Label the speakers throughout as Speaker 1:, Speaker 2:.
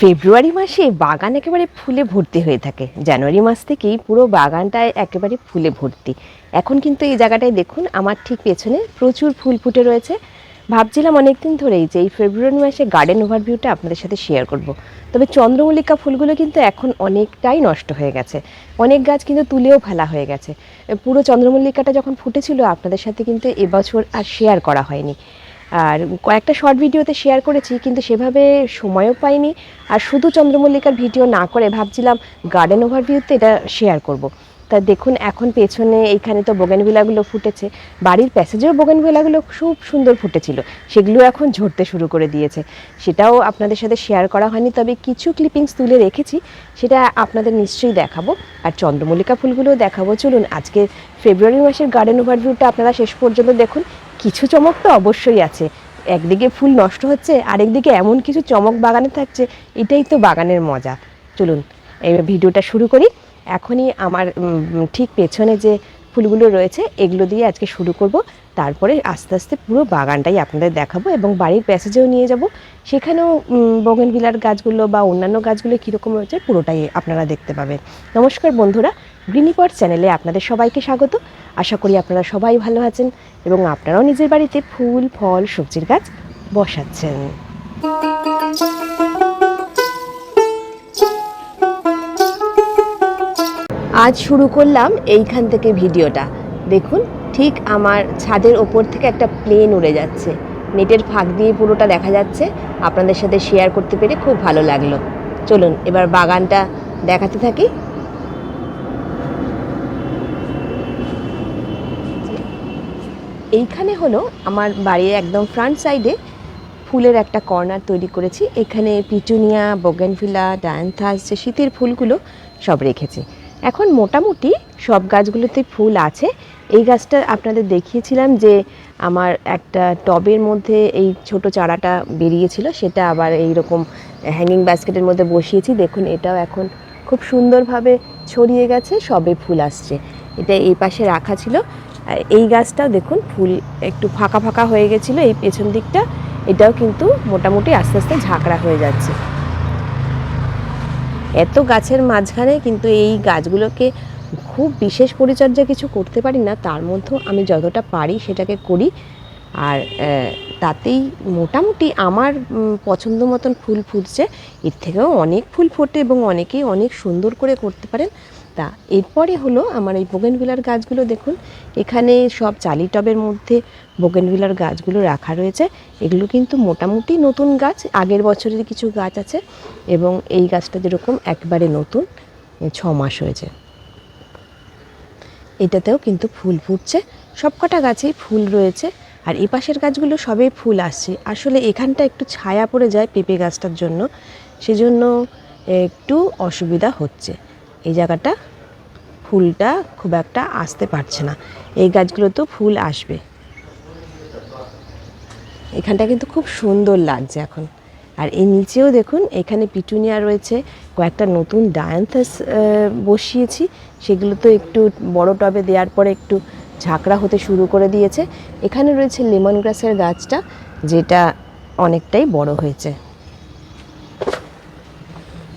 Speaker 1: ফেব্রুয়ারি মাসে বাগান একেবারে ফুলে ভর্তি হয়ে থাকে। জানুয়ারি মাস থেকেই পুরো বাগানটায় একেবারে ফুলে ভর্তি। এখন কিন্তু এই জায়গাটায় দেখুন, আমার ঠিক পেছনে প্রচুর ফুল ফুটে রয়েছে। ভাবছিলাম অনেকদিন ধরেই যে এই ফেব্রুয়ারি মাসে গার্ডেন ওভারভিউটা আপনাদের সাথে শেয়ার করব। তবে চন্দ্রমল্লিকা ফুলগুলো কিন্তু এখন অনেকটাই নষ্ট হয়ে গেছে। অনেক গাছ কিন্তু তুলেও ফেলা হয়ে গেছে। পুরো চন্দ্রমল্লিকাটা যখন ফুটেছিল, আপনাদের সাথে কিন্তু এবছর আর শেয়ার করা হয়নি। আর কয়েকটা শর্ট ভিডিওতে শেয়ার করেছি, কিন্তু সেভাবে সময়ও পাইনি আর শুধু চন্দ্রমল্লিকার ভিডিও না করে ভাবছিলাম গার্ডেন ওভারভিউতে এটা শেয়ার করব। তা দেখুন, এখন পেছনে এইখানে তো বোগেনভিলাগুলো ফুটেছে। বাড়ির প্যাসেজেও বোগেনভিলাগুলো খুব সুন্দর ফুটেছিল। সেগুলো এখন ঝরতে শুরু করে দিয়েছে। সেটাও আপনাদের সাথে শেয়ার করা হয়নি, তবে কিছু ক্লিপিংস তুলে রেখেছি। সেটা আপনাদের নিশ্চয়ই দেখাবো। আর চন্দ্রমল্লিকা ফুলগুলোও দেখাবো। চলুন, আজকে ফেব্রুয়ারি মাসের গার্ডেন ওভারভিউটা আপনারা শেষ পর্যন্ত দেখুন। কিছু চমক তো অবশ্যই আছে। একদিকে ফুল নষ্ট হচ্ছে, আরেকদিকে এমন কিছু চমক বাগানে থাকছে, এটাই তো বাগানের মজা। চলুন, এই ভিডিওটা শুরু করি। এখনই আমার ঠিক পেছনে যে ফুলগুলো রয়েছে, এগুলো দিয়ে আজকে শুরু করব। তারপরে আস্তে আস্তে পুরো বাগানটাই আপনাদের দেখাবো এবং বাড়ির প্যাসেজেও নিয়ে যাব। সেখানেও বগেনভিলার গাছগুলো বা অন্যান্য গাছগুলো কীরকম রয়েছে পুরোটাই আপনারা দেখতে পাবেন। নমস্কার বন্ধুরা, গ্রিনিপট চ্যানেলে আপনাদের সবাইকে স্বাগত। আশা করি আপনারা সবাই ভালো আছেন এবং আপনারাও নিজের বাড়িতে ফুল, ফল, সবজির গাছ বসাচ্ছেন। আজ শুরু করলাম এইখান থেকে ভিডিওটা। দেখুন, ঠিক আমার ছাদের ওপর থেকে একটা প্লেন উড়ে যাচ্ছে। নেটের ফাঁক দিয়ে পুরোটা দেখা যাচ্ছে। আপনাদের সাথে শেয়ার করতে পেরে খুব ভালো লাগল। চলুন, এবার বাগানটা দেখাতে থাকি। এইখানে হলো আমার বাড়ির একদম ফ্রন্ট সাইডে ফুলের একটা কর্নার তৈরি করেছি। এখানে পিটুনিয়া বগেনভিলা ডায়ান্থাস যে শীতের ফুলগুলো সব রেখেছি। এখন মোটামুটি সব গাছগুলোতে ফুল আছে। এই গাছটা আপনাদের দেখিয়েছিলাম যে আমার একটা টবের মধ্যে এই ছোট চারাটা বেরিয়েছিল, সেটা আবার এই রকম হ্যাঙ্গিং বাস্কেটের মধ্যে বসিয়েছি। দেখুন, এটাও এখন খুব সুন্দরভাবে ছড়িয়ে গেছে, সবে ফুল আসছে। এটা এই পাশে রাখা ছিল। এই গাছটাও দেখুন, ফুল একটু ফাঁকা ফাঁকা হয়ে গেছিল, এই পেছন দিকটা। এটাও কিন্তু মোটামুটি আস্তে আস্তে ঝাঁকড়া হয়ে যাচ্ছে। এত গাছের মাঝখানে কিন্তু এই গাছগুলোকে খুব বিশেষ পরিচর্যা কিছু করতে পারি না, তার মধ্যেও আমি যতটা পারি সেটাকে করি। আর তাতেই মোটামুটি আমার পছন্দ মতন ফুল ফুটছে। এর থেকেও অনেক ফুল ফোটে এবং অনেকেই অনেক সুন্দর করে করতে পারেন। তা। এরপরে হলো আমার এই বোগেনভিলার গাছগুলো দেখুন। এখানে সব চালি টবের মধ্যে বোগেনভিলার গাছগুলো রাখা রয়েছে। এগুলো কিন্তু মোটামুটি নতুন গাছ, আগের বছরের কিছু গাছ আছে এবং এই গাছটা যেরকম একবারে নতুন ছ মাস হয়েছে। এটাতেও কিন্তু ফুল ফুটছে। সবকটা গাছেই ফুল রয়েছে আর এই পাশের গাছগুলো সবেই ফুল আসছে। আসলে এখানটা একটু ছায়া পড়ে যায় পেঁপে গাছটার জন্য। সেজন্য একটু অসুবিধা হচ্ছে। জায়গাটা ফুলটা খুব একটা আসতে পারছে না। এই গাছগুলো তো ফুল আসবে। এখানটা কিন্তু খুব সুন্দর লাগছে এখন। আর এই নিচেও দেখুন, এখানে পিটুনিয়া রয়েছে, কয়েকটা নতুন ডায়ান্থাস বসিয়েছি। সেগুলো তো একটু বড় টবে দেওয়ার পরে একটু ঝাঁকড়া হতে শুরু করে দিয়েছে। এখানে রয়েছে লেমন গ্রাসের গাছটা, যেটা অনেকটাই বড় হয়েছে।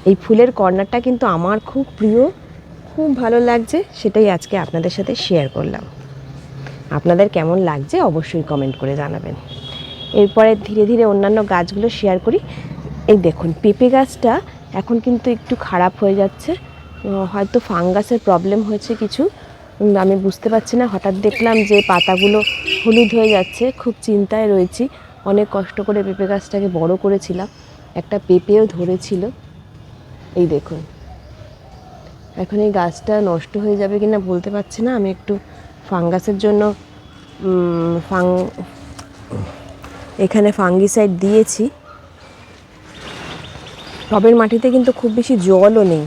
Speaker 1: এই ফুলের কর্নারটা কিন্তু আমার খুব প্রিয়। খুব ভালো লাগছে, সেটাই আজকে আপনাদের সাথে শেয়ার করলাম। আপনাদের কেমন লাগছে অবশ্যই কমেন্ট করে জানাবেন। এরপরে ধীরে ধীরে অন্যান্য গাছগুলো শেয়ার করি। এই দেখুন, পেঁপে গাছটা এখন কিন্তু একটু খারাপ হয়ে যাচ্ছে। হয়তো ফাঙ্গাসের প্রবলেম হয়েছে কিছু। আমি বুঝতে পারছি না, হঠাৎ দেখলাম যে পাতাগুলো হলুদ হয়ে যাচ্ছে। খুব চিন্তায় রয়েছি। অনেক কষ্ট করে পেঁপে গাছটাকে বড় করেছিলাম। একটা পেঁপেও ধরেছিল। এই দেখুন। এখন এই গাছটা নষ্ট হয়ে যাবে কি না বলতে পারছি না। আমি একটু ফাঙ্গাসের জন্য ফাং, এখানে ফাঙ্গিসাইড দিয়েছি। টবের মাটিতে কিন্তু খুব বেশি জলও নেই।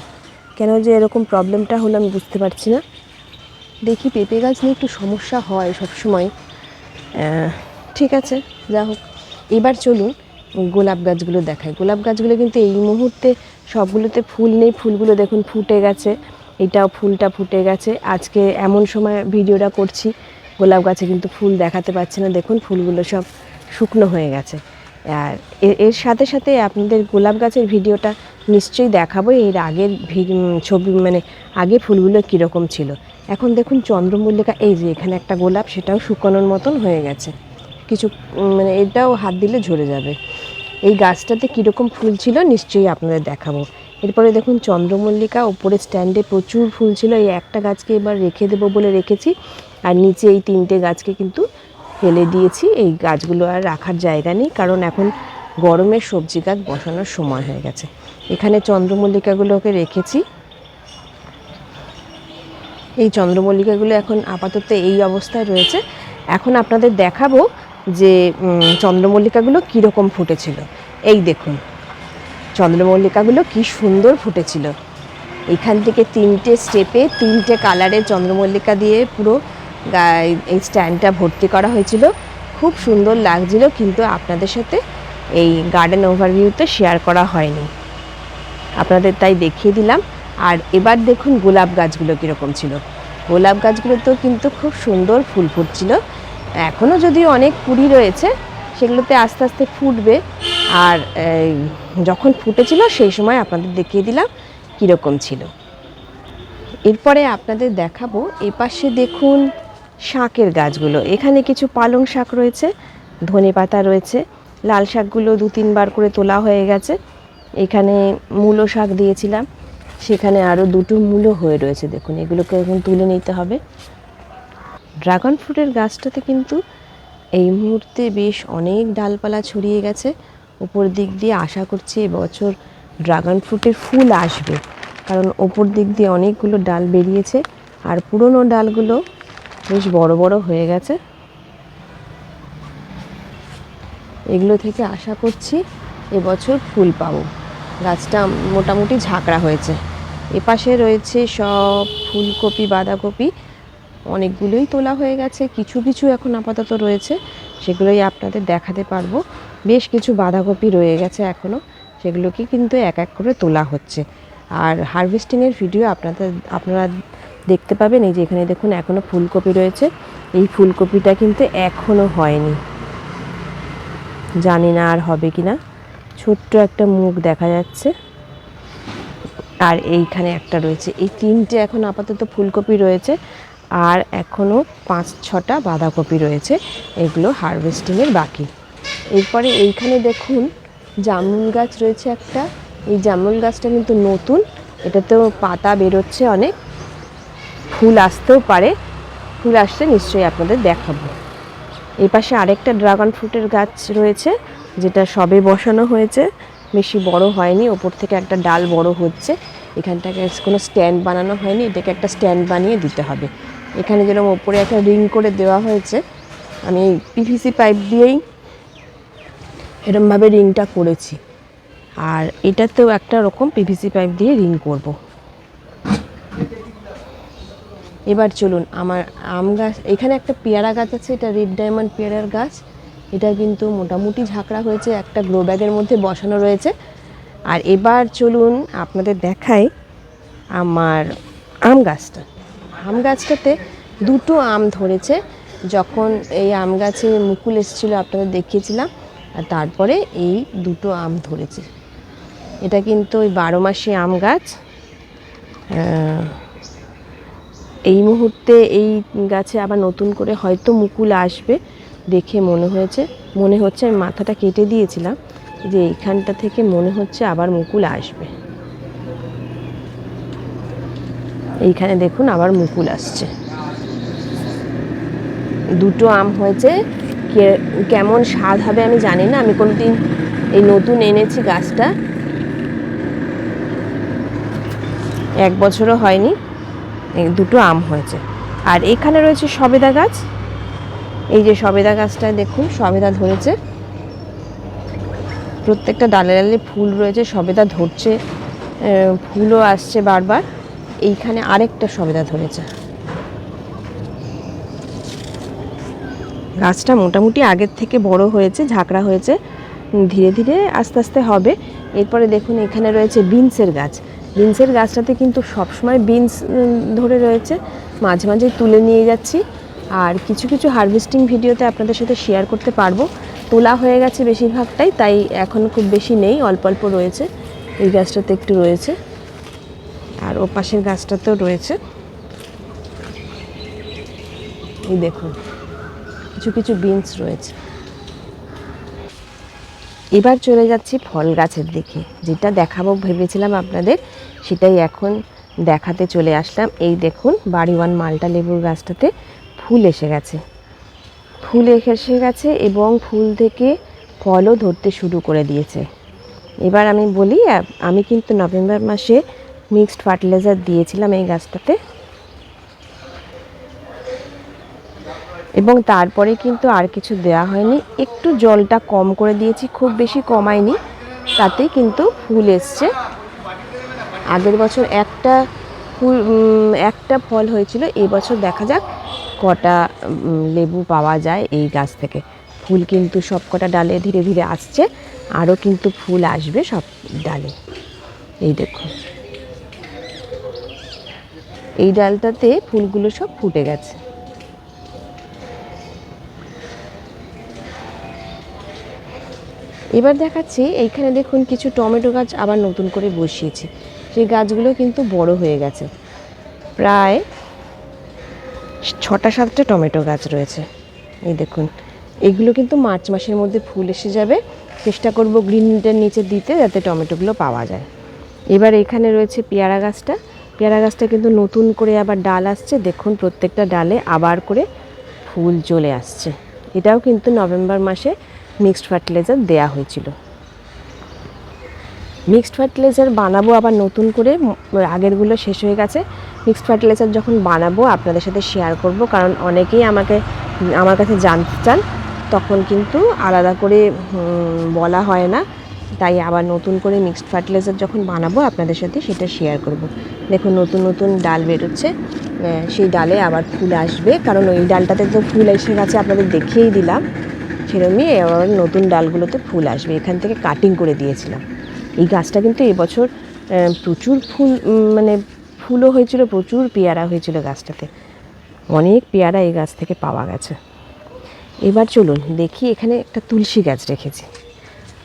Speaker 1: কেন যে এরকম প্রবলেমটা হলো আমি বুঝতে পারছি না। দেখি পেঁপে গাছ নিয়ে একটু সমস্যা হয় সবসময়। ঠিক আছে, যা হোক। এবার চলুন গোলাপ গাছগুলো দেখাই। গোলাপ গাছগুলো কিন্তু এই মুহূর্তে সবগুলোতে ফুল নেই, ফুলগুলো দেখুন ফুটে গেছে। এটাও ফুলটা ফুটে গেছে। আজকে এমন সময় ভিডিওটা করছি, গোলাপ গাছে কিন্তু ফুল দেখাতে পাচ্ছি না। দেখুন ফুলগুলো সব শুকনো হয়ে গেছে। আর এর সাথে সাথে আপনাদের গোলাপ গাছের ভিডিওটা নিশ্চয়ই দেখাবো। এর আগের ছবি মানে আগে ফুলগুলো কীরকম ছিল। এখন দেখুন চন্দ্রমল্লিকা, এই যে এখানে একটা গোলাপ, সেটাও শুকানোর মতন হয়ে গেছে। কিছু মানে এটাও হাত দিলে ঝরে যাবে। এই গাছটাতে কীরকম ফুল ছিল নিশ্চয়ই আপনাদের দেখাবো। এরপরে দেখুন চন্দ্রমল্লিকা ওপরে স্ট্যান্ডে প্রচুর ফুল ছিল। এই একটা গাছকে এবার রেখে দেবো বলে রেখেছি। আর নিচে এই তিনটে গাছকে কিন্তু ফেলে দিয়েছি। এই গাছগুলো আর রাখার জায়গা নেই, কারণ এখন গরমে সবজি গাছ বসানোর সময় হয়ে গেছে। এখানে চন্দ্রমল্লিকাগুলোকে রেখেছি। এই চন্দ্রমল্লিকাগুলো এখন আপাতত এই অবস্থায় রয়েছে। এখন আপনাদের দেখাবো যে চন্দ্রমল্লিকাগুলো কীরকম ফুটেছিল। এই দেখুন, চন্দ্রমল্লিকাগুলো কি সুন্দর ফুটেছিল। এখান থেকে তিনটে স্টেপে তিনটে কালারের চন্দ্রমল্লিকা দিয়ে পুরো এই স্ট্যান্ডটা ভর্তি করা হয়েছিল। খুব সুন্দর লাগছিল, কিন্তু আপনাদের সাথে এই গার্ডেন ওভারভিউতে শেয়ার করা হয়নি। আপনাদের তাই দেখিয়ে দিলাম। আর এবার দেখুন গোলাপ গাছগুলো কীরকম ছিল। গোলাপ গাছগুলো তো কিন্তু খুব সুন্দর ফুল ফুটছিল। এখনও যদিও অনেক কুড়ি রয়েছে, সেগুলোতে আস্তে আস্তে ফুটবে। আর যখন ফুটেছিল সেই সময় আপনাদের দেখিয়ে দিলাম কীরকম ছিল। এরপরে আপনাদের দেখাবো এপাশে দেখুন শাকের গাছগুলো। এখানে কিছু পালং শাক রয়েছে, ধনে পাতা রয়েছে, লাল শাকগুলো দু তিনবার করে তোলা হয়ে গেছে। এখানে মূলো শাক দিয়েছিলাম, সেখানে আরও দুটো মূলো হয়ে রয়েছে। দেখুন, এগুলোকে এখন তুলে নিতে হবে। ড্রাগন ফ্রুটের গাছটাতে কিন্তু এই মুহূর্তে বেশ অনেক ডালপালা ছড়িয়ে গেছে। উপর দিক দিয়ে আশা করছি এবছর ড্রাগন ফ্রুটের ফুল আসবে। কারণ ওপর দিক দিয়ে অনেকগুলো ডাল বেরিয়েছে আর পুরনো ডালগুলো বেশ বড় বড় হয়ে গেছে। এগুলো থেকে আশা করছি এবছর ফুল পাবো। গাছটা মোটামুটি ঝাঁকড়া হয়েছে। এপাশে রয়েছে সব ফুলকপি, বাঁধাকপি অনেকগুলোই তোলা হয়ে গেছে, কিছু কিছু এখন আপাতত রয়েছে, সেগুলোই আপনাদের দেখাতে পারব। বেশ কিছু বাঁধাকপি রয়ে গেছে এখনও সেগুলোকে কিন্তু এক এক করে তোলা হচ্ছে। আর হারভেস্টিংয়ের ভিডিও আপনাদের, আপনারা দেখতে পাবেন, এই যে এখানে দেখুন এখনও ফুলকপি রয়েছে। এই ফুলকপিটা কিন্তু এখনও হয়নি। জানি না আর হবে কি না ছোট্ট একটা মুখ দেখা যাচ্ছে। আর এইখানে একটা রয়েছে। এই তিনটে এখন আপাতত ফুলকপি রয়েছে। আর এখনও পাঁচ, ছটা বাঁধাকপি রয়েছে, এগুলো হারভেস্টিংয়ের বাকি। এরপরে এইখানে দেখুন জামুন গাছ রয়েছে একটা। এই জামরুল গাছটা কিন্তু নতুন, এটাতেও পাতা বেরোচ্ছে অনেক। ফুল আসতেও পারে, ফুল আসতে নিশ্চয়ই আপনাদের দেখাবো। এই পাশে আরেকটা ড্রাগন ফ্রুটের গাছ রয়েছে, যেটা সবে বসানো হয়েছে। বেশি বড় হয়নি, ওপর থেকে একটা ডাল বড় হচ্ছে। এখানটাকে কোনো স্ট্যান্ড বানানো হয়নি, এটাকে একটা স্ট্যান্ড বানিয়ে দিতে হবে। এখানে যেরকম ওপরে একটা রিং করে দেওয়া হয়েছে, আমি পিভিসি পাইপ দিয়েই এরমভাবে রিংটা করেছি। আর এটাতেও একটা রকম পিভিসি পাইপ দিয়ে রিং করব। এবার চলুন, আমার আম গাছ, এখানে একটা পেয়ারা গাছ আছে, এটা রেড ডায়মন্ড পেয়ারার গাছ। এটা কিন্তু মোটামুটি ঝাঁকড়া হয়েছে, একটা গ্লো ব্যাগের মধ্যে বসানো রয়েছে। আর এবার চলুন আপনাদের দেখাই আমার আম গাছটা। আম গাছটাতে দুটো আম ধরেছে। যখন এই আম গাছে মুকুল এসেছিল, আপনাদের দেখিয়েছিলাম। আর তারপরে এই দুটো আম ধরেছে। এটা কিন্তু ওই বারো মাসে আম গাছ। এই মুহূর্তে এই গাছে আবার নতুন করে হয়তো মুকুল আসবে দেখে মনে হয়েছে। মনে হচ্ছে আমি মাথাটা কেটে দিয়েছিলাম যে এইখানটা থেকে মনে হচ্ছে আবার মুকুল আসবে। এইখানে দেখুন আবার মুকুল আসছে। দুটো আম হয়েছে। কেমন স্বাদ হবে আমি জানি না। আমি কোনোদিন এই নতুন এনেছি গাছটা। এক বছরও হয়নি। দুটো আম হয়েছে। আর এখানে রয়েছে সবেদা গাছ। এই যে সবেদা গাছটা দেখুন, সবেদা ধরেছে। প্রত্যেকটা ডালে ডালে ফুল রয়েছে, সবেদা ধরছে ফুলও আসছে বারবার। এইখানে আরেকটা সবেদা ধরেছে। গাছটা মোটামুটি আগের থেকে বড় হয়েছে, ঝাঁকড়া হয়েছে ধীরে ধীরে আস্তে আস্তে হবে। এরপরে দেখুন এখানে রয়েছে বিনসের গাছ। বিনসের গাছটাতে কিন্তু সবসময় বিনস ধরে রয়েছে। মাঝে মাঝে তুলে নিয়ে যাচ্ছি। আর কিছু কিছু হারভেস্টিং ভিডিওতে আপনাদের সাথে শেয়ার করতে পারব। তোলা হয়ে গেছে বেশিরভাগটাই, তাই এখন খুব বেশি নেই, অল্প অল্প রয়েছে। এই গাছটাতে একটু রয়েছে। আর ও পাশের গাছটাতেও রয়েছে। এই দেখুন। কিছু কিছু বিনস রয়েছে। এবার চলে যাচ্ছি ফল গাছের দিকে। যেটা দেখাবো ভেবেছিলাম আপনাদের, সেটাই এখন দেখাতে চলে আসলাম। এই দেখুন, বাড়িওয়ান মালটা লেবুর গাছটাতে ফুল এসে গেছে। ফুল এসে গেছে এবং ফুল থেকে ফলও ধরতে শুরু করে দিয়েছে। এবার আমি বলি আমি কিন্তু নভেম্বর মাসে মিক্সড ফার্টিলাইজার দিয়েছিলাম এই গাছটাতে। এবং তারপরে কিন্তু আর কিছু দেওয়া হয়নি। একটু জলটা কম করে দিয়েছি, খুব বেশি কমায়নি। তাতেই কিন্তু ফুল এসছে। আগের বছর একটা ফুল একটা ফল হয়েছিল, এই বছর দেখা যাক কটা লেবু পাওয়া যায় এই গাছ থেকে। ফুল কিন্তু সব কটা ডালে ধীরে ধীরে আসছে, আরও কিন্তু ফুল আসবে সব ডালে। এই দেখুন এই ডালটাতে ফুলগুলো সব ফুটে গেছে। এবার দেখাচ্ছি এইখানে দেখুন কিছু টমেটো গাছ আবার নতুন করে বসিয়েছি। সেই গাছগুলো কিন্তু বড় হয়ে গেছে। প্রায় ছটা সাতটা টমেটো গাছ রয়েছে। এই দেখুন, এগুলো কিন্তু মার্চ মাসের মধ্যে ফুল এসে যাবে। চেষ্টা করব গ্রিন নেটের নিচে দিতে যাতে টমেটোগুলো পাওয়া যায়। এবার এখানে রয়েছে পেয়ারা গাছটা। পেয়ারা গাছটা কিন্তু নতুন করে আবার ডাল আসছে। দেখুন, প্রত্যেকটা ডালে আবার করে ফুল চলে আসছে। এটাও কিন্তু নভেম্বর মাসে মিক্সড ফার্টিলাইজার দেয়া হয়েছিল। মিক্সড ফার্টিলাইজার বানাবো আবার নতুন করে আগেরগুলো শেষ হয়ে গেছে। মিক্সড ফার্টিলাইজার যখন বানাবো আপনাদের সাথে শেয়ার করব, কারণ অনেকেই আমাকে, আমার কাছে জানতে চান, তখন কিন্তু আলাদা করে বলা হয় না। তাই আবার নতুন করে মিক্সড ফার্টিলাইজার যখন বানাবো আপনাদের সাথে সেটা শেয়ার করব। দেখুন, নতুন নতুন ডাল বেরোচ্ছে। সেই ডালে আবার ফুল আসবে, কারণ ওই ডালটাতে তো ফুল এসে গেছে, আপনাদের দেখিয়েই দিলাম। সেরকমই আবার নতুন ডালগুলোতে ফুল আসবে। এখান থেকে কাটিং করে দিয়েছিলাম। এই গাছটা কিন্তু এবছর প্রচুর ফুল মানে ফুলও হয়েছিল, প্রচুর পেয়ারা হয়েছিল গাছটাতে। অনেক পেয়ারা এই গাছ থেকে পাওয়া গেছে। এবার চলুন দেখি, এখানে একটা তুলসী গাছ রেখেছি।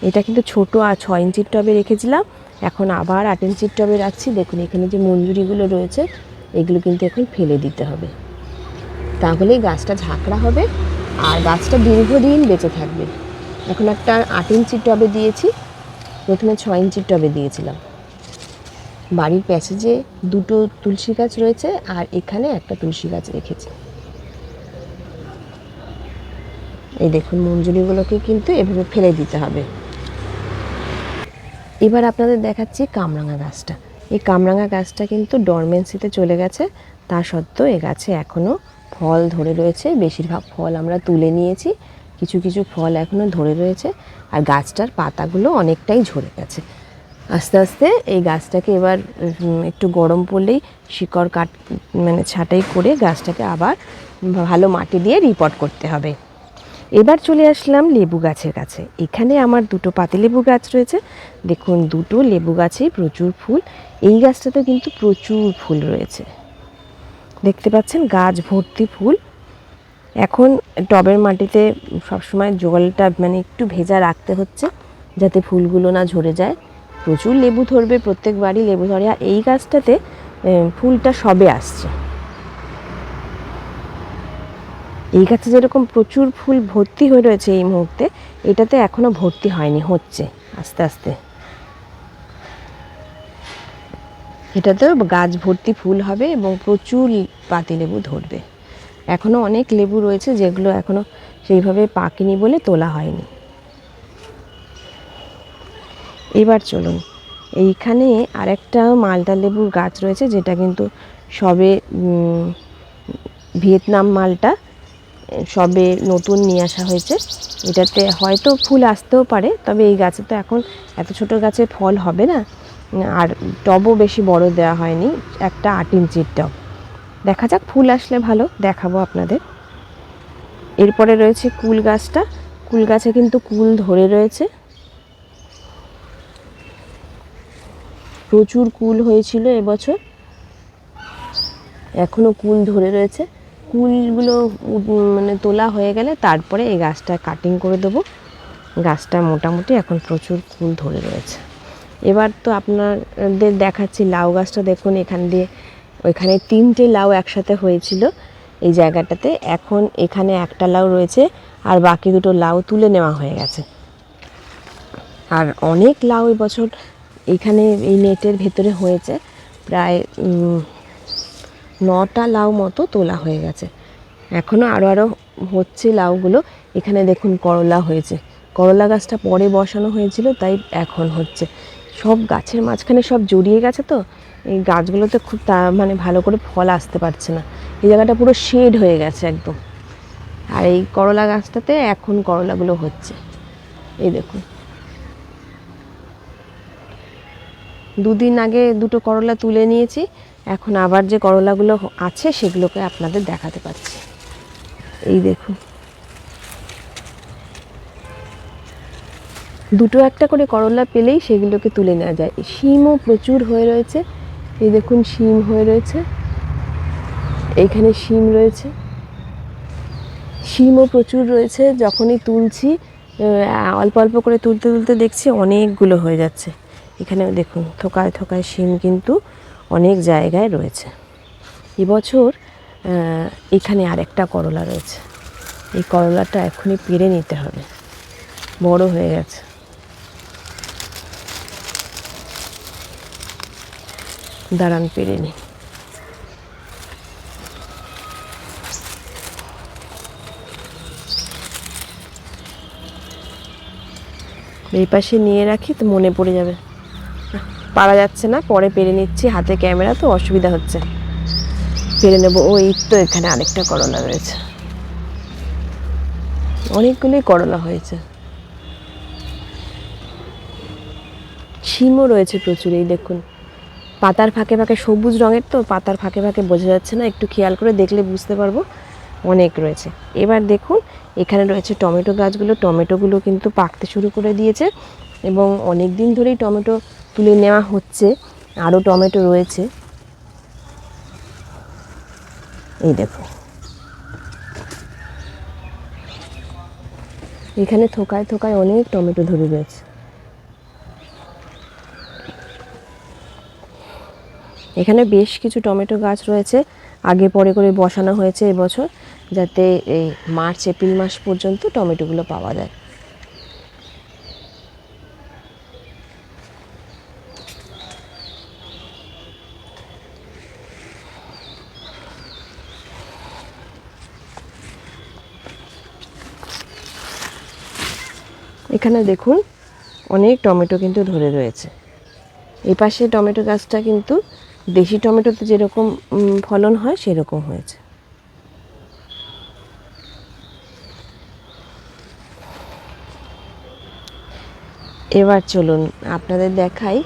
Speaker 1: এটা কিন্তু ছোট আর ছ ইঞ্চির টবে রেখেছিলাম। এখন আবার আট ইঞ্চির টবে রাখছি। দেখুন, এখানে যে মঞ্জুরিগুলো রয়েছে, এগুলো কিন্তু এখন ফেলে দিতে হবে। তাহলেই গাছটা ঝাঁকড়া হবে। আর গাছটা দীর্ঘদিন বেঁচে থাকবে। এখন একটা আট ইঞ্চির টবে দিয়েছি, প্রথমে ছ ইঞ্চির টবে দিয়েছিলাম। বাড়ির প্যাসেজে দুটো তুলসী গাছ রয়েছে আর এখানে একটা তুলসী গাছ রেখেছি। এই দেখুন, মঞ্জুরিগুলোকে কিন্তু এভাবে ফেলে দিতে হবে। এবার আপনাদের দেখাচ্ছি কামরাঙা গাছটা। এই কামরাঙা গাছটা কিন্তু ডরমেন্সিতে চলে গেছে, তা সত্ত্বেও এ গাছে এখনও ফল ধরে রয়েছে। বেশিরভাগ ফল আমরা তুলে নিয়েছি। কিছু কিছু ফল এখনও ধরে রয়েছে। আর গাছটার পাতাগুলো অনেকটাই ঝরে গেছে। আস্তে আস্তে এই গাছটাকে এবার একটু গরম পড়লেই শিকড় কাট মানে ছাঁটাই করে গাছটাকে আবার ভালো মাটি দিয়ে রিপোর্ট করতে হবে। এবার চলে আসলাম লেবু গাছের কাছে। এখানে আমার দুটো পাতিলেবু গাছ রয়েছে। দেখুন, দুটো লেবু গাছেই প্রচুর ফুল। এই গাছটাতে কিন্তু প্রচুর ফুল রয়েছে। দেখতে পাচ্ছেন গাছ ভর্তি ফুল। এখন টবের মাটিতে সবসময় জলটা মানে একটু ভেজা রাখতে হচ্ছে, যাতে ফুলগুলো না ঝরে যায়। প্রচুর লেবু ধরবে প্রত্যেক বাড়ি লেবু ধরে। আর এই গাছটাতে ফুলটা সবে আসছে। এই গাছে যেরকম প্রচুর ফুল ভর্তি হয়ে রয়েছে এই মুহূর্তে, এটাতে এখনও ভর্তি হয়নি, হচ্ছে, আস্তে আস্তে। এটাতেও গাছ ভর্তি ফুল হবে এবং প্রচুর পাতিলেবু ধরবে। এখনও অনেক লেবু রয়েছে যেগুলো এখনও সেইভাবে পাকেনি বলে তোলা হয়নি। এবার চলুন, এইখানে আরেকটা মালটা লেবুর গাছ রয়েছে যেটা কিন্তু সবে ভিয়েতনাম মালটা, সবে নতুন নিয়ে আসা হয়েছে। এটাতে হয়তো ফুল আসতেও পারে, তবে এই গাছে তো এখন এত ছোট গাছে ফল হবে না। আর টবও বেশি বড় দেওয়া হয়নি, একটা আট ইঞ্চির টব। দেখা যাক, ফুল আসলে ভালো, দেখাবো আপনাদের। এরপরে রয়েছে কুল গাছটা। কুল গাছে কিন্তু কুল ধরে রয়েছে। প্রচুর কুল হয়েছিল এবছর। এখনও কুল ধরে রয়েছে। কুলগুলো মানে তোলা হয়ে গেলে তারপরে এই গাছটা কাটিং করে দেবো। গাছটা মোটামুটি এখন প্রচুর কুল ধরে রয়েছে। এবার তো আপনাদের দেখাচ্ছি, লাউ গাছটা দেখুন, এখান দিয়ে, ওইখানে তিনটে লাউ একসাথে হয়েছিল এই জায়গাটাতে। এখন এখানে একটা লাউ রয়েছে, আর বাকি দুটো লাউ তুলে নেওয়া হয়ে গেছে। আর অনেক লাউ বছর এখানে এই নেটের ভেতরে হয়েছে, প্রায় নটা লাউ মতো তোলা হয়ে গেছে। এখনও আরও আরও হচ্ছে লাউগুলো। এখানে দেখুন করলা হয়েছে। করলা গাছটা পরে বসানো হয়েছিল, তাই এখন হচ্ছে। সব গাছের মাঝখানে সব জড়িয়ে গেছে তো। এই গাছগুলোতে খুব তা মানে ভালো করে ফল আসতে পারছে না। এই জায়গাটা পুরো শেড হয়ে গেছে একদম। আর এই করলা গাছটাতে এখন করলাগুলো হচ্ছে। এই দেখুন। দুদিন আগে দুটো করলা তুলে নিয়েছি। এখন আবার যে করলাগুলো আছে সেগুলোকে আপনাদের দেখাতে পাচ্ছি। এই দেখুন। দুটো একটা করে করলা পেলেই সেগুলোকে তুলে নেওয়া যায়। শিমও প্রচুর হয়ে রয়েছে। এই দেখুন, শিম হয়ে রয়েছে। এইখানে শিম রয়েছে। শিমও প্রচুর রয়েছে। যখনই তুলছি অল্প অল্প করে তুলতে তুলতে দেখছি অনেকগুলো হয়ে যাচ্ছে। এখানে দেখুন, থোকায় থোকায় শিম কিন্তু অনেক জায়গায় রয়েছে। এবছর এখানে আরেকটা করলা রয়েছে। এই করলাটা এখনই পেরে নিতে হবে। বড় হয়ে গেছে। দাঁড়ান, পেরে নিই এই পাশে নিয়ে রাখি তো মনে পড়ে যাবে। পারা যাচ্ছে না, পরে পেরে নিচ্ছি, হাতে ক্যামেরা তো অসুবিধা হচ্ছে। পেরে নেব ও এই তো এখানে আরেকটা করলা রয়েছে। অনেকগুলোই করলা হয়েছে। শিমও রয়েছে প্রচুর, এই দেখুন। পাতার ফাঁকে ফাঁকে, সবুজ রঙের তো পাতার ফাঁকে ফাঁকে বোঝা যাচ্ছে না, একটু খেয়াল করে দেখলে বুঝতে পারব। অনেক রয়েছে। এবার দেখুন, এখানে রয়েছে টমেটো গাছগুলো। টমেটোগুলো কিন্তু পাকতে শুরু করে দিয়েছে এবং অনেক দিন ধরেই টমেটো তুলে নেওয়া হচ্ছে। আরও টমেটো রয়েছে। এই দেখো এখানে থোকায় থোকায় অনেক টমেটো ধরে রয়েছে। এখানে বেশ কিছু টমেটো গাছ রয়েছে। আগে পরে করে বসানো হয়েছে এবছর, যাতে এই মার্চ, এপ্রিল মাস পর্যন্ত টমেটোগুলো পাওয়া যায়। এখানে দেখুন, অনেক টমেটো কিন্তু ধরে রয়েছে। এই পাশে টমেটো গাছটা কিন্তু দেশি টমেটোতে যেরকম ফলন হয়, সেরকম হয়েছে। এবার চলুন আপনাদের দেখাই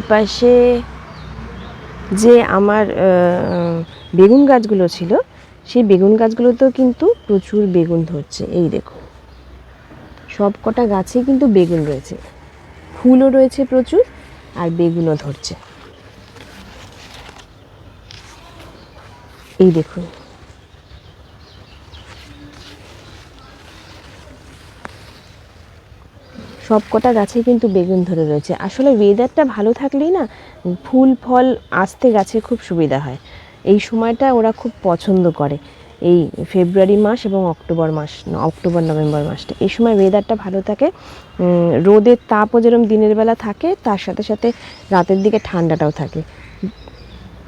Speaker 1: এপাশে যে আমার বেগুন গাছগুলো ছিল, সেই বেগুন গাছগুলোতেও কিন্তু প্রচুর বেগুন ধরছে। এই দেখুন সব কটা গাছেই কিন্তু বেগুন রয়েছে। ফুলও রয়েছে প্রচুর, আর বেগুনও ধরছে। এই দেখুন। সব কটা গাছে কিন্তু বেগুন ধরে রয়েছে। আসলে ওয়েদারটা ভালো থাকলেই না, ফুল, ফল আসতে গাছে খুব সুবিধা হয়। এই সময়টা ওরা খুব পছন্দ করে। এই ফেব্রুয়ারি মাস এবং অক্টোবর মাস অক্টোবর নভেম্বর মাসটা। এই সময় ওয়েদারটা ভালো থাকে। রোদের তাপও যেরকম দিনের বেলা থাকে, তার সাথে সাথে রাতের দিকে ঠান্ডাটাও থাকে।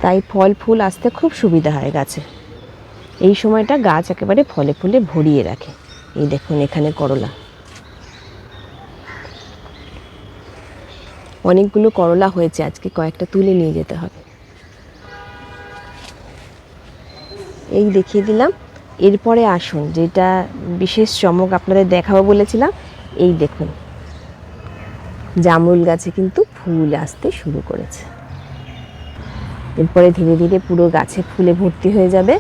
Speaker 1: তাই ফল, ফুল আসতে খুব সুবিধা হয় গাছে। এই সময়টা গাছ একেবারে ফলে ফুলে ভরিয়ে রাখে। এই দেখুন এখানে করলা। অনেকগুলো করলা হয়েছে, আজকে কয়েকটা তুলে নিয়ে যেতে হবে। এই দেখিয়ে দিলাম। এরপরে আসুন, যেটা বিশেষ চমক আপনাদের দেখাবো বলেছিলাম, এই দেখুন। জামরুল গাছে কিন্তু ফুল আসতে শুরু করেছে। এরপরে ধীরে ধীরে পুরো গাছে ফুলে ভর্তি হয়ে যাবে।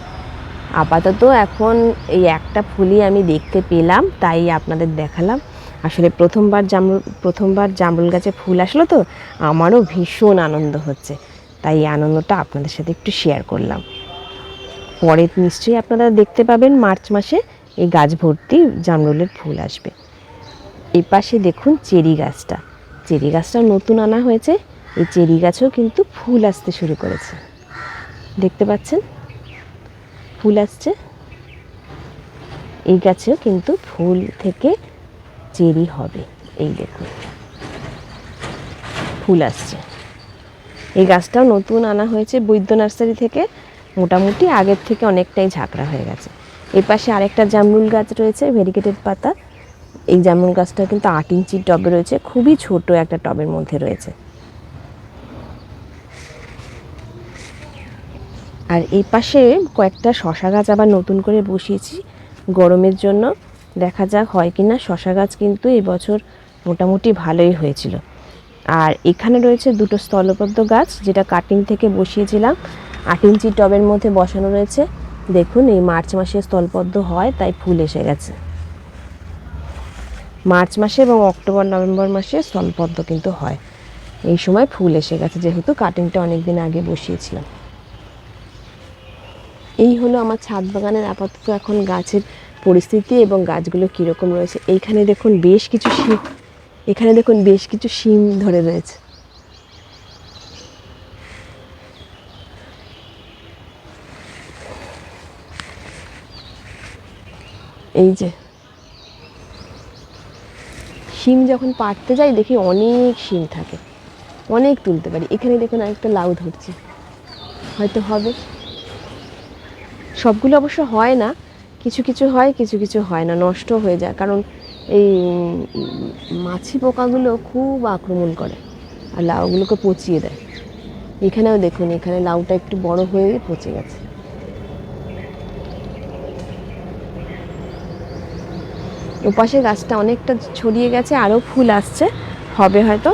Speaker 1: আপাতত এখন এই একটা ফুলই আমি দেখতে পেলাম, তাই আপনাদের দেখালাম। আসলে প্রথমবার জামরুল প্রথমবার জামরুল গাছে ফুল আসলো তো, আমারও ভীষণ আনন্দ হচ্ছে। তাই এই আনন্দটা আপনাদের সাথে একটু শেয়ার করলাম। পরে নিশ্চয়ই আপনারা দেখতে পাবেন মার্চ মাসে এই গাছ ভর্তি জামরুলের ফুল আসবে। এই পাশে দেখুন চেরি গাছটা। চেরি গাছটা নতুন আনা হয়েছে। এই চেরি গাছেও কিন্তু ফুল আসতে শুরু করেছে। দেখতে পাচ্ছেন? ফুল আসছে। এই গাছেও কিন্তু ফুল থেকে চেরি হবে। এই দেখুন। ফুল আসছে। এই গাছটাও নতুন আনা হয়েছে বৈদ্য নার্সারি থেকে। মোটামুটি আগের থেকে অনেকটাই ঝাঁকড়া হয়ে গেছে। এর পাশে আরেকটা জামরুল গাছ রয়েছে ভেরিকেটেড পাতা। এই জামরুল গাছটা কিন্তু আট ইঞ্চির টবে রয়েছে। খুবই ছোট একটা টবের মধ্যে রয়েছে। আর এই পাশে কয়েকটা শশা গাছ আবার নতুন করে বসিয়েছি। গরমের জন্য দেখা যাক হয় কি না শশা গাছ কিন্তু এবছর মোটামুটি ভালোই হয়েছিল। আর এখানে রয়েছে দুটো স্থলপদ্ম গাছ, যেটা কাটিং থেকে বসিয়েছিলাম। আট ইঞ্চি টবের মধ্যে বসানো রয়েছে। দেখুন, এই মার্চ মাসে স্থলপদ্ম হয়, তাই ফুল এসে গেছে। মার্চ মাসে এবং অক্টোবর, নভেম্বর মাসে স্থলপদ্ম কিন্তু হয়। এই সময় ফুল এসে গেছে, যেহেতু কাটিংটা অনেক দিন আগে বসিয়েছিলাম। এই হলো আমার ছাদ বাগানের আপাতত এখন গাছের পরিস্থিতি এবং গাছগুলো কীরকম রয়েছে। এইখানে দেখুন বেশ কিছু শিম, এখানে দেখুন বেশ কিছু শিম ধরে রয়েছে। এই যে। শিম যখন পাড়তে যাই দেখি অনেক শিম থাকে, অনেক তুলতে পারি। এখানে দেখুন আরেকটা লাউ ধরছে। হয়তো হবে। সবগুলো অবশ্য হয় না। কিছু কিছু হয়, কিছু কিছু হয় না, নষ্ট হয়ে যায়। কারণ এই মাছি পোকাগুলো খুব আক্রমণ করে আর লাউগুলোকে পচিয়ে দেয়। এখানেও দেখুন, এখানে লাউটা একটু বড় হয়ে পচে গেছে। ওপাশে গাছটা অনেকটা ছড়িয়ে গেছে, আরও ফুল আসছে। হবে হয়তো।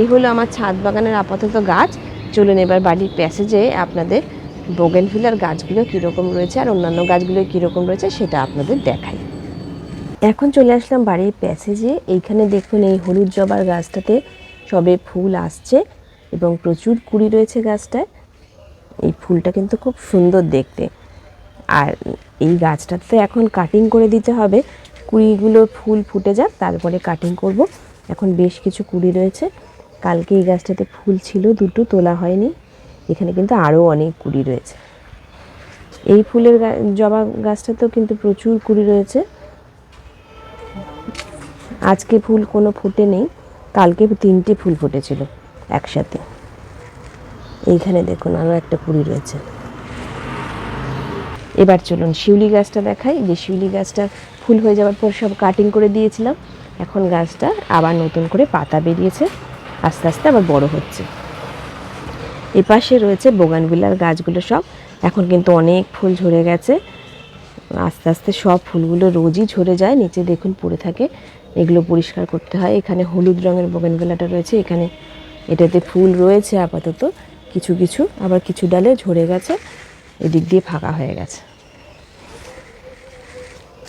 Speaker 1: এই হলো আমার ছাদ বাগানের আপাতত গাছ। চলুন এবার বাড়ির প্যাসেজে আপনাদের বোগেনভিলার গাছগুলো কীরকম রয়েছে আর অন্যান্য গাছগুলো কীরকম রয়েছে সেটা আপনাদের দেখাই। এখন চলে আসলাম বাড়ির প্যাসেজে। এইখানে দেখুন এই হলুদ জবার গাছটাতে সবে ফুল আসছে এবং প্রচুর কুড়ি রয়েছে গাছটায়। এই ফুলটা কিন্তু খুব সুন্দর দেখতে। আর এই গাছটাতে এখন কাটিং করে দিতে হবে। কুড়িগুলো ফুল ফুটে যাক, তারপরে কাটিং করব। এখন বেশ কিছু কুড়ি রয়েছে। কালকে এই গাছটাতে ফুল ছিল, দুটো তোলা হয়নি। এখানে কিন্তু আরও অনেক কুড়ি রয়েছে। এই ফুলের জবা গাছটাতেও কিন্তু প্রচুর কুড়ি রয়েছে। আজকে ফুল কোনো ফুটে নেই, কালকে তিনটে ফুল ফুটেছিল একসাথে। এইখানে দেখুন আরও একটা কুড়ি রয়েছে। এবার চলুন শিউলি গাছটা দেখাই। যে শিউলি গাছটা ফুল হয়ে যাওয়ার পর সব কাটিং করে দিয়েছিলাম, এখন গাছটা আবার নতুন করে পাতা বেরিয়েছে, আস্তে আস্তে আবার বড় হচ্ছে। এপাশে রয়েছে বোগানবিলার গাছগুলো সব। এখন কিন্তু অনেক ফুল ঝরে গেছে। আস্তে আস্তে সব ফুলগুলো রোজই ঝরে যায়, নিচে দেখুন পড়ে থাকে। এগুলো পরিষ্কার করতে হয়। এখানে হলুদ রঙের বোগানবিলাটা রয়েছে। এখানে এটাতে ফুল রয়েছে আপাতত। কিছু কিছু, আবার কিছু ডালে ঝরে গেছে। এদিক দিয়ে ফাঁকা হয়ে গেছে।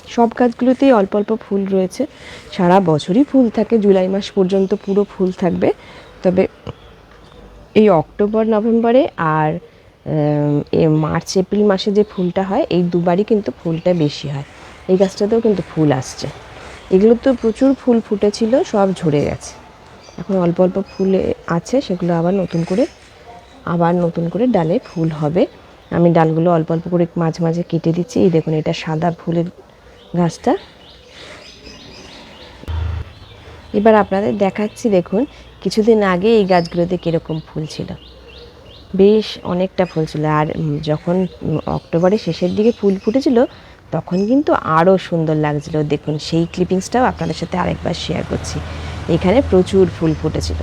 Speaker 1: সব গাছগুলোতেই অল্প অল্প ফুল রয়েছে। সারা বছরই ফুল থাকে। জুলাই মাস পর্যন্ত পুরো ফুল থাকবে। তবে এই অক্টোবর, নভেম্বরে আর মার্চ, এপ্রিল মাসে যে ফুলটা হয়, এই দুবারই কিন্তু ফুলটা বেশি হয়। এই গাছটাতেও কিন্তু ফুল আসছে। এগুলো তো প্রচুর ফুল ফুটেছিল, সব ঝরে গেছে। এখন অল্প অল্প ফুলে আছে, সেগুলো আবার নতুন করে, আবার নতুন করে ডালে ফুল হবে। আমি ডালগুলো অল্প অল্প করে মাঝে মাঝে কেটে দিচ্ছি। এই দেখুন, এটা সাদা ফুলের গাছটা। এবার আপনাদের দেখাচ্ছি, দেখুন কিছুদিন আগে এই গাছগুলোতে কীরকম ফুল ছিল। বেশ অনেকটা ফুল ছিল। আর যখন অক্টোবরের শেষের দিকে ফুল ফুটেছিল, তখন কিন্তু আরও সুন্দর লাগছিল। দেখুন, সেই ক্লিপিংসটাও আপনাদের সাথে আরেকবার শেয়ার করছি। এখানে প্রচুর ফুল ফুটেছিল।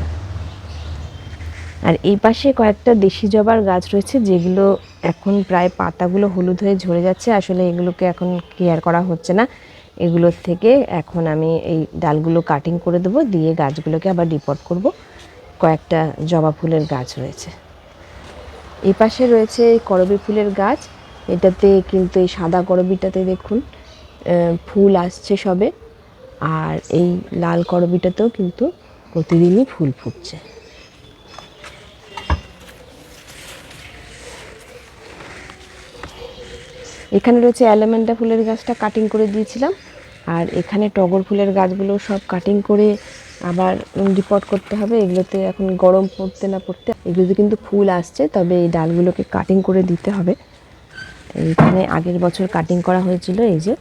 Speaker 1: আর এই পাশে কয়েকটা দেশি জবার গাছ রয়েছে, যেগুলো এখন প্রায় পাতাগুলো হলুদ হয়ে ঝরে যাচ্ছে। আসলে এগুলোকে এখন কেয়ার করা হচ্ছে না। এগুলোর থেকে এখন আমি এই ডালগুলো কাটিং করে দেবো, দিয়ে গাছগুলোকে আবার রিপোর্ট করব। কয়েকটা জবা ফুলের গাছ রয়েছে। এই পাশে রয়েছে এই করবী ফুলের গাছ। এটাতে কিন্তু এই সাদা করবিটাতে দেখুন ফুল আসছে সবে। আর এই লাল করবিটাতেও কিন্তু প্রতিদিনই ফুল ফুটছে। এখানে রয়েছে অ্যালামেন্ডা ফুলের গাছটা কাটিং করে দিয়েছিলাম। আর এখানে টগর ফুলের গাছগুলো সব কাটিং করে আবার রিপোর্ট করতে হবে। এগুলোতে এখন গরম পড়তে না পড়তে এগুলোতে কিন্তু ফুল আসছে, তবে এই ডালগুলোকে কাটিং করে দিতে হবে। এইখানে আগের বছর কাটিং করা হয়েছিল, এই যে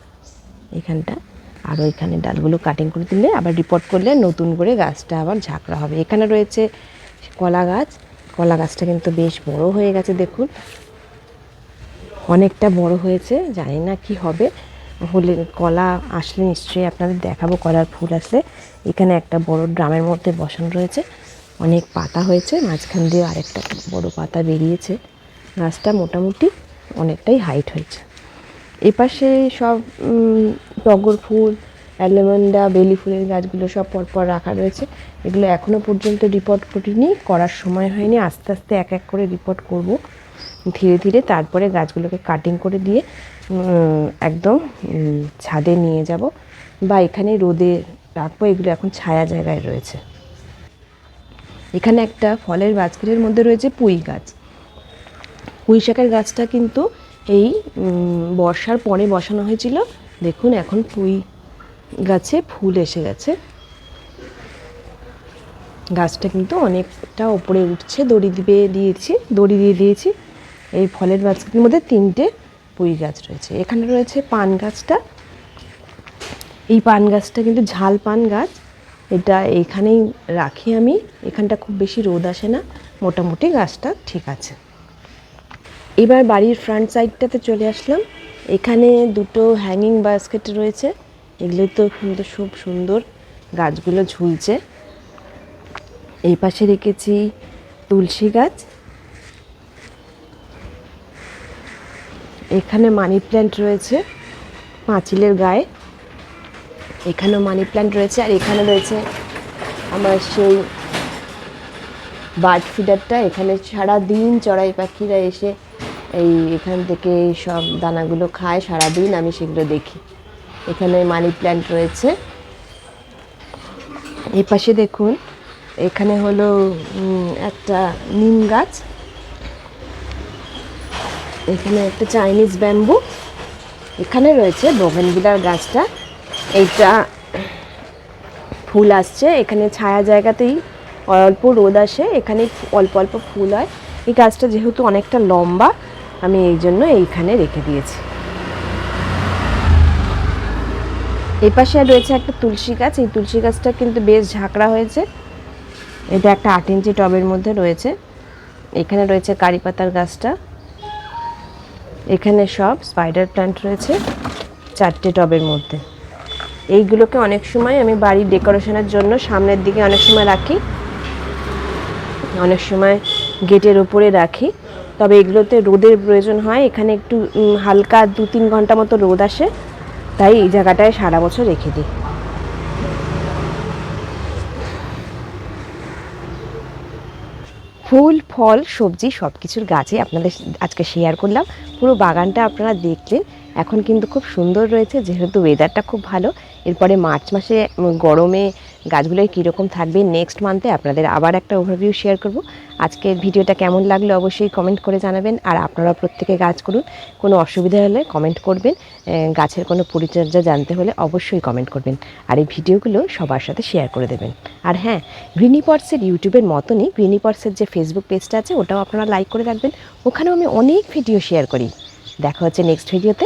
Speaker 1: এখানটা। আর ওইখানে ডালগুলো কাটিং করে দিলে আবার রিপোর্ট করলে নতুন করে গাছটা আবার ঝাঁকড়া হবে। এখানে রয়েছে কলা গাছ। কলা গাছটা কিন্তু বেশ বড় হয়ে গেছে, দেখুন। অনেকটা বড় হয়েছে, জানি না কি হবে। হলে কলা আসলে নিশ্চয়ই আপনাদের দেখাবো, কলার ফুল আসলে এখানে একটা বড় ড্রামের মধ্যে বসানো রয়েছে। অনেক পাতা হয়েছে, মাঝখান দিয়ে আরেকটা বড় পাতা বেরিয়েছে। গাছটা মোটামুটি অনেকটাই হাইট হয়েছে। এপাশে সব টগর ফুল, অ্যালমন্ডা, বেলি ফুলের গাছগুলো সব পরপর রাখা রয়েছে। এগুলো এখনও পর্যন্ত রিপোর্ট করিনি, করার সময় হয়নি। আস্তে আস্তে এক এক করে রিপোর্ট করব। ধীরে ধীরে তারপরে গাছগুলোকে কাটিং করে দিয়ে একদম ছাদে নিয়ে যাব বা এখানে রোদে রাখব, এগুলো এখন ছায়া জায়গায় রয়েছে। এখানে একটা ফলের বাস্কেটের মধ্যে রয়েছে পুঁই গাছ। পুঁই শাকের গাছটা কিন্তু এই বর্ষার পরে বসানো হয়েছিল। দেখুন, এখন পুঁই গাছে ফুল এসে গেছে। গাছটা কিন্তু অনেকটা ওপরে উঠছে, দড়ি দিবে দিয়েছি, দড়ি দিয়ে দিয়েছি। এই ফলের বাস্কেটের মধ্যে তিনটে পুঁই গাছ রয়েছে। এখানে রয়েছে পান গাছটা। এই পান গাছটা কিন্তু ঝাল পান গাছ। এটা এইখানেই রাখি আমি। এখানটা খুব বেশি রোদ আসে না। মোটামুটি গাছটা ঠিক আছে। এবার বাড়ির ফ্রন্ট সাইডটাতে চলে আসলাম। এখানে দুটো হ্যাঙ্গিং বাস্কেট রয়েছে। এগুলো তো কিন্তু খুব সুন্দর গাছগুলো ঝুলছে। এই পাশে রেখেছি তুলসী গাছ। এখানে মানি প্ল্যান্ট রয়েছে, পাঁচিলের গায়ে। এখানেও মানি প্ল্যান্ট রয়েছে, আর এখানে রয়েছে আমার সেই বার্ড ফিডারটা। এখানে সারা দিন চড়াই পাখিরা এসে এই এখান থেকে সব দানাগুলো খায় সারা দিন আমি সেগুলো দেখি। এখানে মানি প্ল্যান্ট রয়েছে। এই পাশে দেখুন, এখানে হলো একটা নিম গাছ। এখানে একটা চাইনিজ ব্যাম্বু এখানে রয়েছে বোগেনবিলার গাছটা। এইটা ফুল আসছে, এখানে ছায়া জায়গাতেই অল্প রোদ আসে, এখানে অল্প অল্প ফুল হয়। এই গাছটা যেহেতু অনেকটা লম্বা, আমি এই জন্য এইখানে রেখে দিয়েছি। এই পাশে রয়েছে একটা তুলসী গাছ, এই তুলসী গাছটা কিন্তু বেশ ঝাঁকড়া হয়েছে। এটা একটা আট ইঞ্চি টবের মধ্যে রয়েছে। এখানে রয়েছে কারি পাতার গাছটা। এখানে সব স্পাইডার প্ল্যান্ট রয়েছে, চারটে টবের মধ্যে। এইগুলোকে অনেক সময় আমি বাড়ির ডেকোরেশনের জন্য সামনের দিকে অনেক সময় রাখি, অনেক সময় গেটের উপরে রাখি। তবে এগুলোতে রোদের প্রয়োজন হয়, এখানে একটু হালকা দু তিন ঘণ্টা মতো রোদ আসে, তাই এই জায়গাটায় সারা বছর রেখে দিই। ফুল, ফল, সবজি সব কিছুর গাছই আপনাদের আজকে শেয়ার করলাম। পুরো বাগানটা আপনারা দেখলেন। এখন কিন্তু খুব সুন্দর রয়েছে, যেহেতু ওয়েদারটা খুব ভালো। এরপরে মার্চ মাসে গরমে গাছগুলোয় কীরকম থাকবে নেক্সট মান্থে আপনাদের আবার একটা ওভারভিউ শেয়ার করব। আজকের ভিডিওটা কেমন লাগল অবশ্যই কমেন্ট করে জানাবেন। আর আপনারা প্রত্যেকে গাছ করুন। কোনো অসুবিধা হলে কমেন্ট করবেন। গাছের কোনো পরিচর্যা জানতে হলে অবশ্যই কমেন্ট করবেন। আর এই ভিডিওগুলো সবার সাথে শেয়ার করে দেবেন। আর হ্যাঁ গ্রিনি পটসের ইউটিউবের মতনই গ্রিনি পটসের যে ফেসবুক পেজটা আছে, ওটাও আপনারা লাইক করে রাখবেন। ওখানেও আমি অনেক ভিডিও শেয়ার করি। দেখা হচ্ছে নেক্সট ভিডিওতে